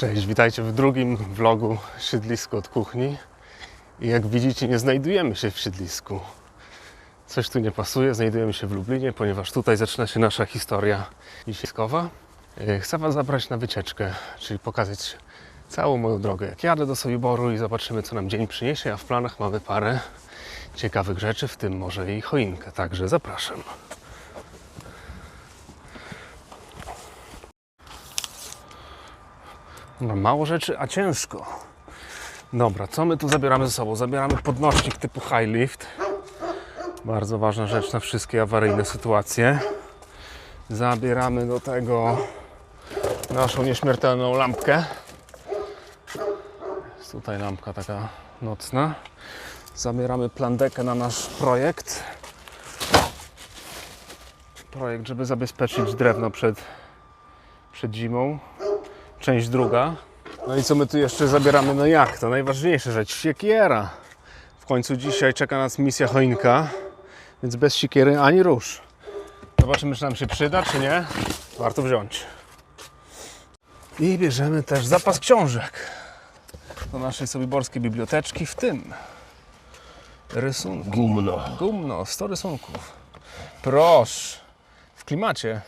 Cześć, witajcie w drugim vlogu Siedlisko od kuchni. I jak widzicie, nie znajdujemy się w siedlisku. Coś tu nie pasuje, znajdujemy się w Lublinie, ponieważ tutaj zaczyna się nasza historia dzisiejskowa. E, Chcę Was zabrać na wycieczkę, czyli pokazać całą moją drogę. Jak jadę do Sojuboru i zobaczymy, co nam dzień przyniesie, a w planach mamy parę ciekawych rzeczy, w tym może i choinkę, także zapraszam. No, mało rzeczy, a ciężko. Dobra, co my tu zabieramy ze sobą? Zabieramy podnośnik typu high lift. Bardzo ważna rzecz na wszystkie awaryjne sytuacje. Zabieramy do tego naszą nieśmiertelną lampkę. Jest tutaj lampka taka nocna. Zabieramy plandekę na nasz projekt. Projekt, żeby zabezpieczyć drewno przed, przed zimą część druga. No i co my tu jeszcze zabieramy? No jak? To najważniejsza rzecz, siekiera. W końcu dzisiaj czeka nas misja choinka, więc bez siekiery ani rusz. Zobaczymy, czy nam się przyda, czy nie. Warto wziąć. I bierzemy też zapas książek do naszej sobiborskiej biblioteczki, w tym rysunki. Gumno. Gumno, 100 rysunków. Proszę, w klimacie.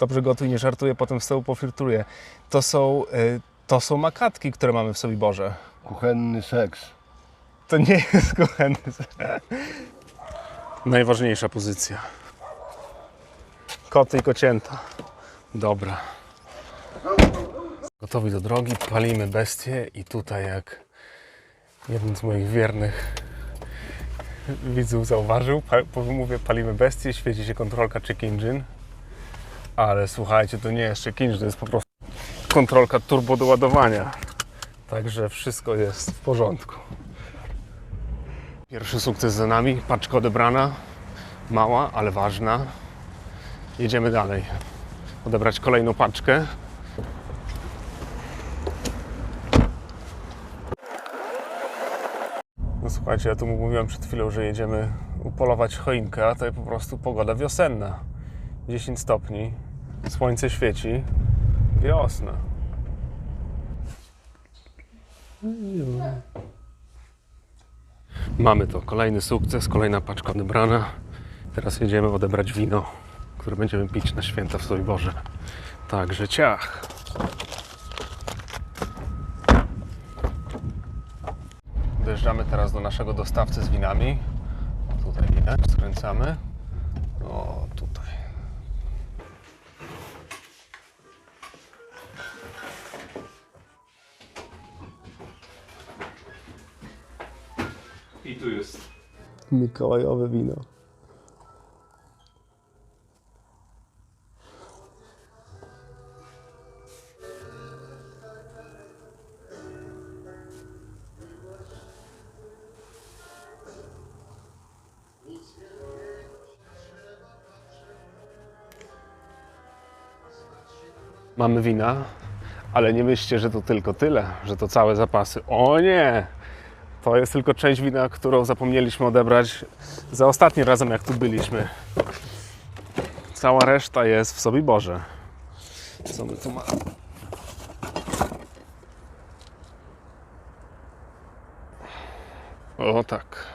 Dobrze gotuj, nie żartuję, potem z tyłu pofiltruję. To są, y, to są makatki, które mamy w Sobiborze. kuchenny seks. To nie jest kuchenny. Najważniejsza pozycja. Koty i kocięta. Dobra. Gotowi do drogi, palimy bestie i tutaj jak jeden z moich wiernych widzów zauważył, pa, mówię palimy bestie, świeci się kontrolka check engine. Ale słuchajcie, to nie jest check engine, to jest po prostu kontrolka turbo do ładowania. Także wszystko jest w porządku. Pierwszy sukces za nami, paczka odebrana. Mała, ale ważna. Jedziemy dalej. Odebrać kolejną paczkę. No słuchajcie, ja tu mówiłem przed chwilą, że jedziemy upolować choinkę, a to po prostu pogoda wiosenna. 10 stopni, słońce świeci, wiosna. Mamy to. Kolejny sukces, kolejna paczka odebrana. Teraz jedziemy odebrać wino, które będziemy pić na święta w Sojuborze. Także ciach. Dojeżdżamy teraz do naszego dostawcy z winami. Tutaj widać, skręcamy. O, tutaj. Tu jest. Mikołajowe wino. Mamy wina, ale nie myślcie, że to tylko tyle, że to całe zapasy. O nie! To jest tylko część wina, którą zapomnieliśmy odebrać za ostatnim razem, jak tu byliśmy. Cała reszta jest w sobie Boże. Co my tu mamy? O tak.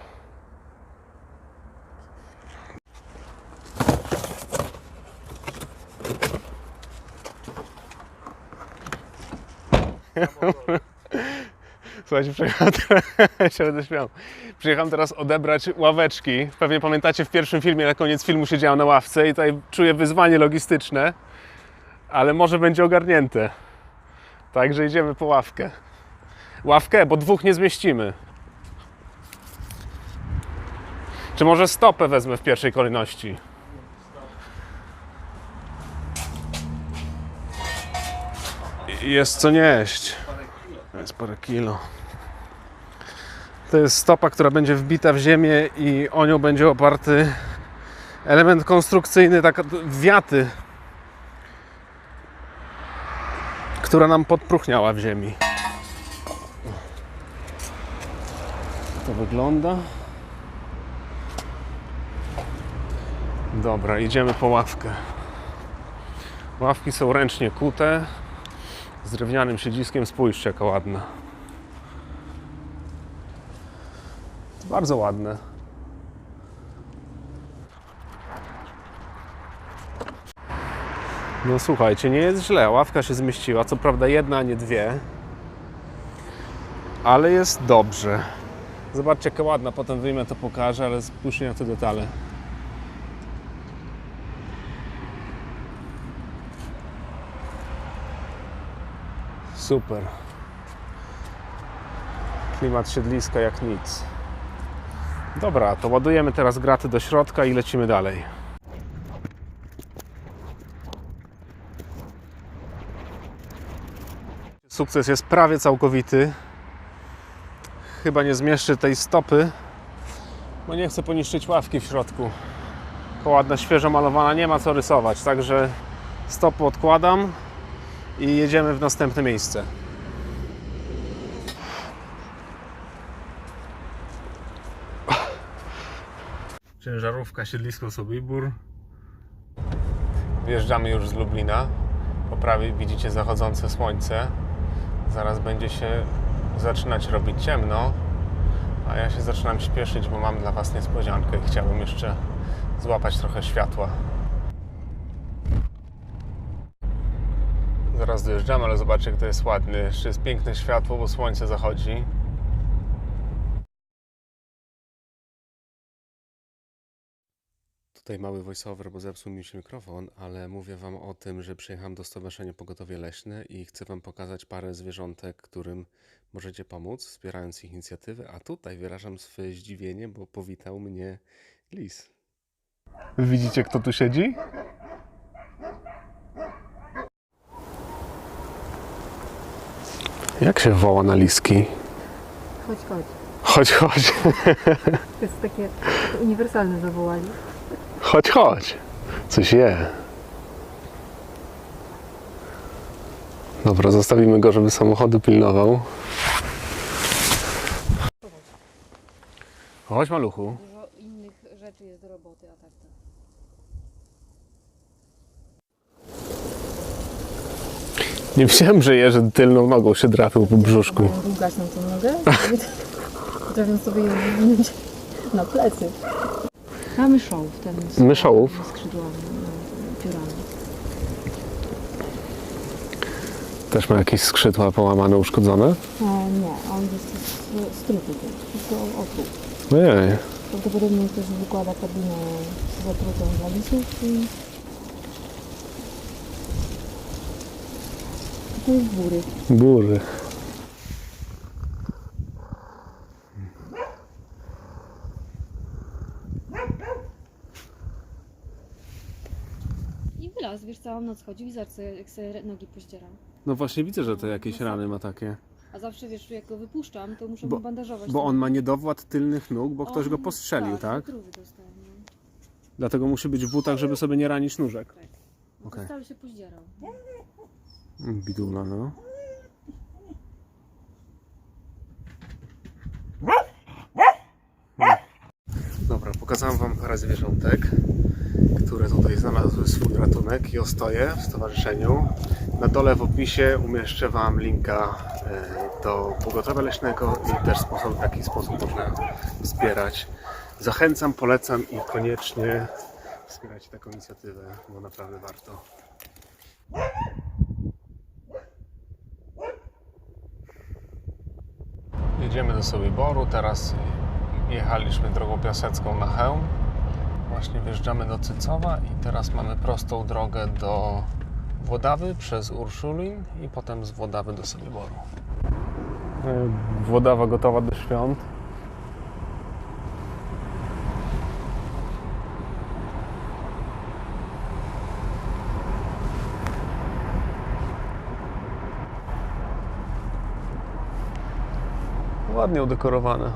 Słuchajcie, przyjechałem się będę śmiał. Przyjechałem teraz odebrać ławeczki. Pewnie pamiętacie w pierwszym filmie, na koniec filmu siedziałem na ławce i tutaj czuję wyzwanie logistyczne, ale może będzie ogarnięte. Także idziemy po ławkę. Ławkę, bo dwóch nie zmieścimy. Czy może stopę wezmę w pierwszej kolejności? Jest co nieść. Jest parę kilo. To jest stopa, która będzie wbita w ziemię i o nią będzie oparty element konstrukcyjny, taka wiaty, która nam podpruchniała w ziemi. To wygląda. Dobra, idziemy po ławkę. Ławki są ręcznie kute Z drewnianym siedziskiem, spójrzcie jaka ładna. Bardzo ładne. No słuchajcie, nie jest źle. Ławka się zmieściła. Co prawda jedna, a nie dwie. Ale jest dobrze. Zobaczcie jaka ładna. Potem wyjmę to pokażę, ale spójrzcie na te detale. Super. Klimat siedliska jak nic. Dobra, to ładujemy teraz graty do środka i lecimy dalej. Sukces jest prawie całkowity. Chyba nie zmieszczę tej stopy, bo nie chcę poniszczyć ławki w środku. Ładna, świeżo malowana, nie ma co rysować, także stopy odkładam i jedziemy w następne miejsce. Ciężarówka, siedlisko Sobibór. Wjeżdżamy już z Lublina. Po prawej widzicie zachodzące słońce. Zaraz będzie się zaczynać robić ciemno, a ja się zaczynam śpieszyć, bo mam dla Was niespodziankę i chciałbym jeszcze złapać trochę światła. Zaraz dojeżdżamy, ale zobaczcie, jak to jest ładny. Jeszcze jest piękne światło, bo słońce zachodzi. Tutaj mały voiceover, bo zepsuł mi się mikrofon, ale mówię Wam o tym, że przyjechałem do Stowarzyszenia Pogotowie Leśne i chcę Wam pokazać parę zwierzątek, którym możecie pomóc, wspierając ich inicjatywy. A tutaj wyrażam swoje zdziwienie, bo powitał mnie lis. Widzicie, kto tu siedzi? Jak się woła na liski? Chodź, chodź. Chodź, chodź, To jest takie, takie uniwersalne zawołanie. Chodź, chodź. Coś je. Dobra, zostawimy go, żeby samochodu pilnował. Chodź, maluchu. Dużo innych rzeczy jest do roboty, a tak to. Nie wiedziałem, że jeże tylną nogą się drapił po brzuszku. Mają długaśną tą nogę. Potrafią sobie ją wywinąć na plecy. A myszołów, ten z Myszołów? skrzydłami, no, piórami. Też ma jakieś skrzydła połamane, uszkodzone? E, nie, on jest s- struty tylko otruł. Ojej. Prawdopodobnie ktoś wykłada kabinę z otrutą dla lisów i... To jest bury. Bury. Wylazł, wiesz, całą noc chodził i zobacz, jak sobie nogi pościerał. No właśnie widzę, że to jakieś rany ma takie. A zawsze, wiesz, jak go wypuszczam, to muszę Bo- mu bandażować. Bo on ma niedowład tylnych nóg, bo ktoś go postrzelił, tak? otruwy dostał, no. Dlatego musi być w butach, żeby sobie nie ranić nóżek. Tak. No Okej. to się poździerał. Bidula, no. Dobra, pokazałem Wam parę zwierzątek, które tutaj znalazły swój ratunek i ostoję w stowarzyszeniu. Na dole w opisie umieszczę Wam linka e, do pogotowia leśnego i też sposób, w jaki sposób można wspierać. Zachęcam, polecam i koniecznie wspierajcie taką inicjatywę, bo naprawdę warto. Jedziemy do Sobiboru, teraz jechaliśmy drogą piasecką na Chełm. Właśnie wjeżdżamy do Cycowa i teraz mamy prostą drogę do Włodawy przez Urszulin i potem z Włodawy do Sobiboru. Włodawa gotowa do świąt. Ładnie udekorowane.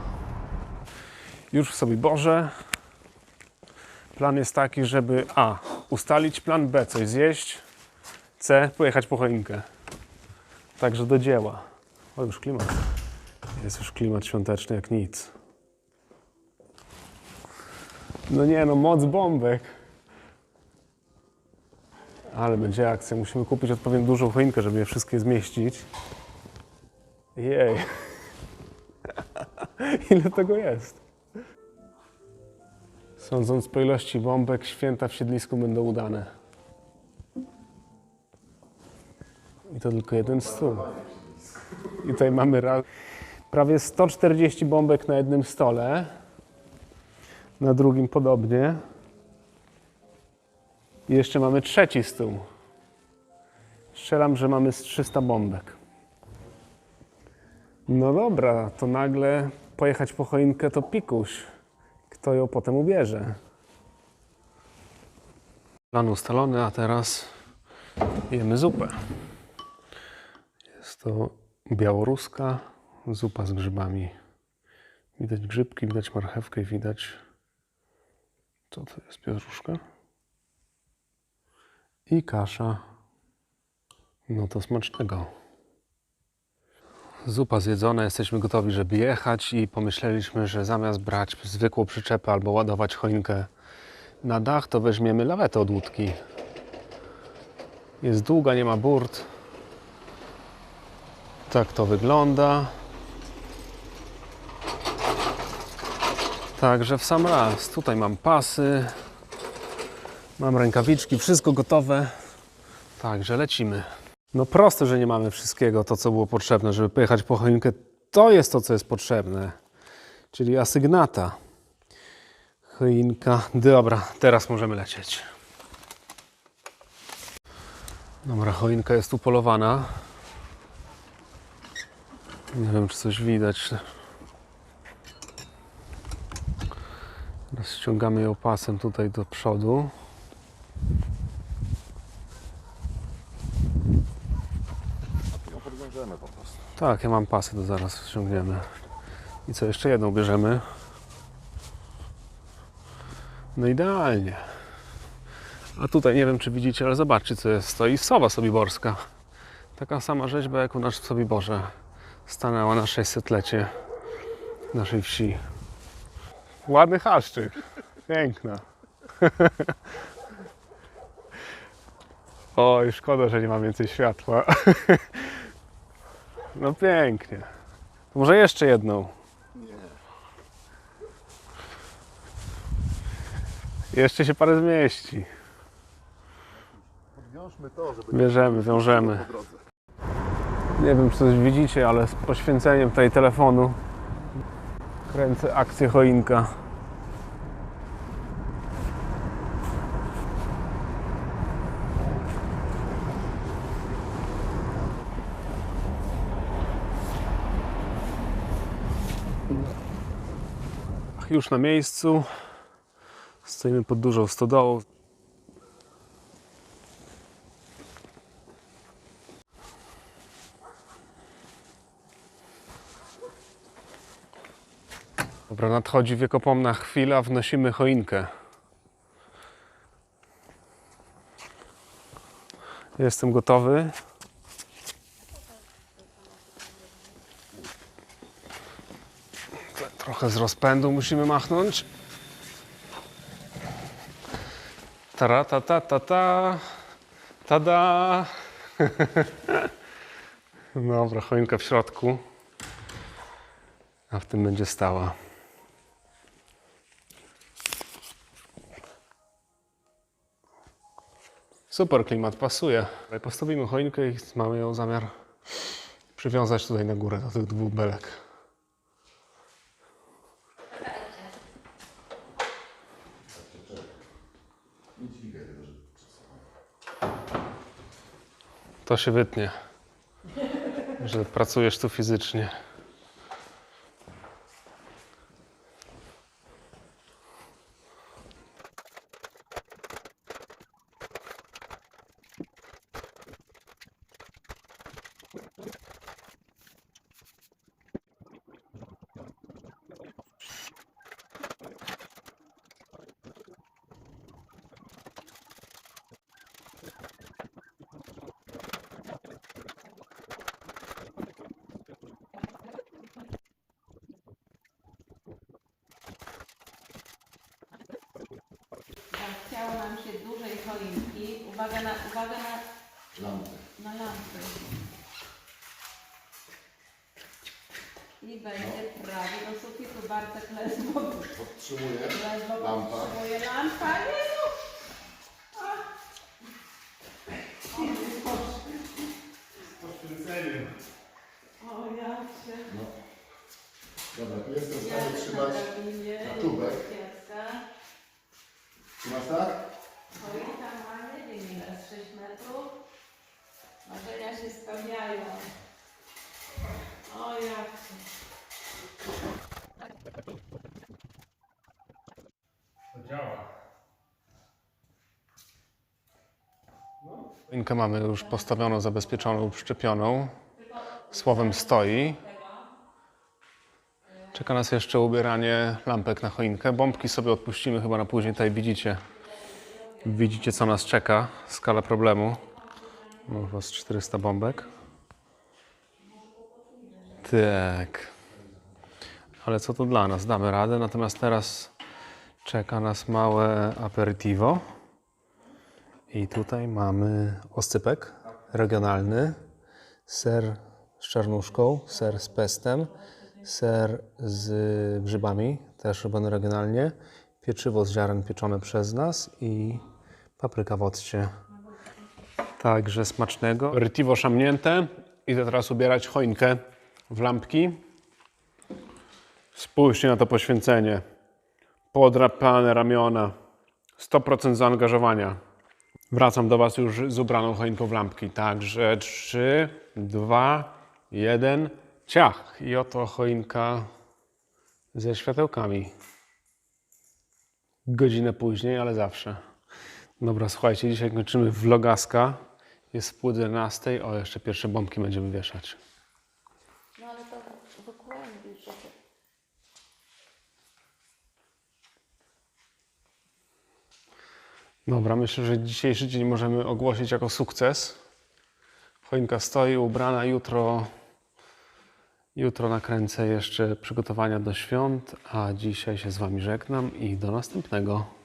Już w sobie Boże. Plan jest taki, żeby A. Ustalić plan B, coś zjeść. C. Pojechać po choinkę. Także do dzieła. O, już klimat. Jest już klimat świąteczny jak nic. No nie no, moc bombek. Ale będzie akcja. Musimy kupić odpowiednio dużą choinkę, żeby je wszystkie zmieścić. Jej. Ile tego jest? Sądząc po ilości bombek, święta w siedlisku będą udane. I to tylko jeden stół. I tutaj mamy ra- prawie 140 bombek na jednym stole. Na drugim podobnie. I jeszcze mamy trzeci stół. Strzelam, że mamy z 300 bombek. No dobra, to nagle pojechać po choinkę to pikuś. Kto ją potem ubierze? Plan ustalony, a teraz jemy zupę. Jest to białoruska zupa z grzybami. Widać grzybki, widać marchewkę i widać... Co to jest? Pietruszka? I kasza. No to smacznego. Zupa zjedzona, jesteśmy gotowi, żeby jechać i pomyśleliśmy, że zamiast brać zwykłą przyczepę albo ładować choinkę na dach, to weźmiemy lawetę od łódki. Jest długa, nie ma burt. Tak to wygląda. Także w sam raz. Tutaj mam pasy, mam rękawiczki, wszystko gotowe. Także lecimy. No proste, że nie mamy wszystkiego, to co było potrzebne, żeby pojechać po choinkę. To jest to, co jest potrzebne. Czyli asygnata. Choinka. Dobra, teraz możemy lecieć. Dobra, choinka jest upolowana. Nie wiem, czy coś widać. Teraz ściągamy ją pasem tutaj do przodu. Po prostu. Tak, ja mam pasy, to zaraz ściągniemy. I co, jeszcze jedną bierzemy. No idealnie. A tutaj nie wiem, czy widzicie, ale zobaczcie, co jest. Stoi sowa sobiborska. Taka sama rzeźba, jak u nas w Sobiborze. Stanęła na 600-lecie naszej wsi. Ładny haszczyk. Piękna. Oj, szkoda, że nie ma więcej światła. No pięknie. To może jeszcze jedną. Jeszcze się parę zmieści. Podwiążmy to, żeby Bierzemy, wiążemy. Nie wiem, czy coś widzicie, ale z poświęceniem tutaj telefonu kręcę akcję choinka. Już na miejscu. Stoimy pod dużą stodołą. Dobra, nadchodzi wiekopomna chwila, wnosimy choinkę. Jestem gotowy. Trochę z rozpędu musimy machnąć. Tara ta ta ta ta. Tada! Dobra, choinka w środku. A w tym będzie stała. Super klimat, pasuje. Postawimy choinkę i mamy ją zamiar przywiązać tutaj na górę do tych dwóch belek. To się wytnie, że pracujesz tu fizycznie. Dużej choinki. Uwaga na, uwaga na, Lampy. na lampy. I będzie prawie do sufitu Bartek lesbo. Podtrzymuję. Lesbo Lampa. potrzebuje lampa. Jezu! O, ja się... No. Dobra, tu jestem w stanie trzymać za czubek. Trzymasz tak? Choinka ma nie wiem ile, z 6 metrów. Marzenia się spełniają. O, jak się... To działa. Mamy już postawioną, zabezpieczoną, przyczepioną. Słowem stoi. Czeka nas jeszcze ubieranie lampek na choinkę. Bombki sobie odpuścimy chyba na później. Tutaj widzicie, widzicie co nas czeka. Skala problemu. Chyba z 400 bombek. Tak. Ale co to dla nas? Damy radę. Natomiast teraz czeka nas małe aperitivo. I tutaj mamy oscypek regionalny, ser z czarnuszką, ser z pestem, ser z grzybami, też robiony regionalnie, pieczywo z ziaren pieczone przez nas i papryka w occie. Także smacznego. Aperitivo szamnięte. Idę teraz ubierać choinkę w lampki. Spójrzcie na to poświęcenie. Podrapane ramiona. 100% zaangażowania. Wracam do Was już z ubraną choinką w lampki. Także 3, 2, 1, ciach. I oto choinka ze światełkami. Godzinę później, ale zawsze. Dobra, słuchajcie, dzisiaj kończymy vlogaska. Jest pół 11. O, jeszcze pierwsze bombki będziemy wieszać. No ale to wykłębisz. Dobra, myślę, że dzisiejszy dzień możemy ogłosić jako sukces. Choinka stoi ubrana. Jutro, jutro nakręcę jeszcze przygotowania do świąt, a dzisiaj się z Wami żegnam i do następnego.